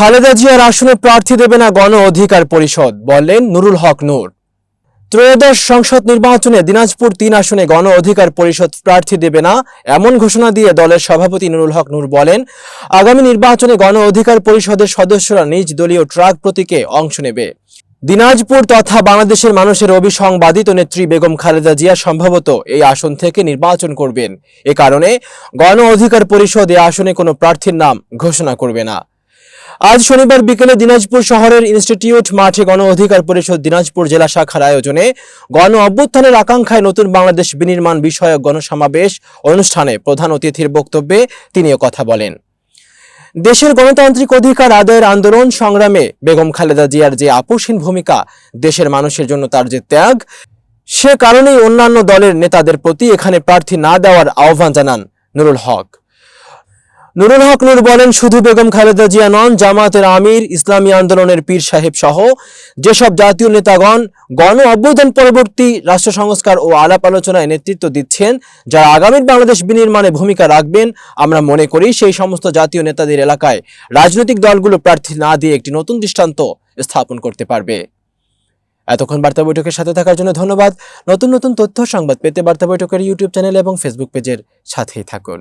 খালেদা জিয়ার আসনে প্রার্থী দেবে না গণ অধিকার পরিষদ, বললেন নুরুল হক নূর। ত্রয়োদশ সংসদ নির্বাচনে দিনাজপুর তিন আসনে গণ অধিকার পরিষদ প্রার্থী দেবে না, এমন ঘোষণা দিয়ে দলের সভাপতি নুরুল হক নূর বলেন, আগামী নির্বাচনে গণ অধিকার পরিষদের সদস্যরা নিজ দলীয় ট্রাক প্রতীকে অংশ নেবে। দিনাজপুর তথা বাংলাদেশের মানুষের অভিসংবাদিত নেত্রী বেগম খালেদা জিয়া সম্ভবত এই আসন থেকে নির্বাচন করবেন। এ কারণে গণ অধিকার পরিষদ এ আসনে কোনো প্রার্থীর নাম ঘোষণা করবে না। আজ শনিবার বিকেলে দিনাজপুর শহরের ইনস্টিটিউট মাঠে গণ অধিকার পরিষদ দিনাজপুর জেলা শাখার আয়োজনে গণ অভ্যুত্থানের আকাঙ্ক্ষায় নতুন বাংলাদেশ বিনির্মাণ বিষয়ক গণসমাবেশ অনুষ্ঠানে প্রধান অতিথির বক্তব্যে তিনি এ কথা বলেন। দেশের গণতান্ত্রিক অধিকার আদায়ের আন্দোলন সংগ্রামে বেগম খালেদা জিয়ার যে আপোষহীন ভূমিকা, দেশের মানুষের জন্য তার যে ত্যাগ, সে কারণেই অন্যান্য দলের নেতাদের প্রতি এখানে প্রার্থী না দেওয়ার আহ্বান জানান নুরুল হক। নুরুল হক নূর বলেন, শুধু বেগম খালেদা জিয়া নন জামাতের আমির, ইসলামী আন্দোলনের পীর সাহেব সহ যেসব জাতীয় নেতাগণ গণ অভ্যুত্থান পরবর্তী রাষ্ট্র সংস্কার ও আলাপ আলোচনায় নেতৃত্ব দিচ্ছেন, যারা আগামীর বাংলাদেশ বিনির্মাণে ভূমিকা রাখবেন, আমরা মনে করি সেই সমস্ত জাতীয় নেতাদের এলাকায় রাজনৈতিক দলগুলো প্রার্থী না দিয়ে একটি নতুন দৃষ্টান্ত স্থাপন করতে পারবে। এতক্ষণ বার্তা বৈঠকের সাথে থাকার জন্য ধন্যবাদ। নতুন নতুন তথ্য সংবাদ পেতে বার্তা বৈঠকের ইউটিউব চ্যানেল এবং ফেসবুক পেজের সাথেই থাকুন।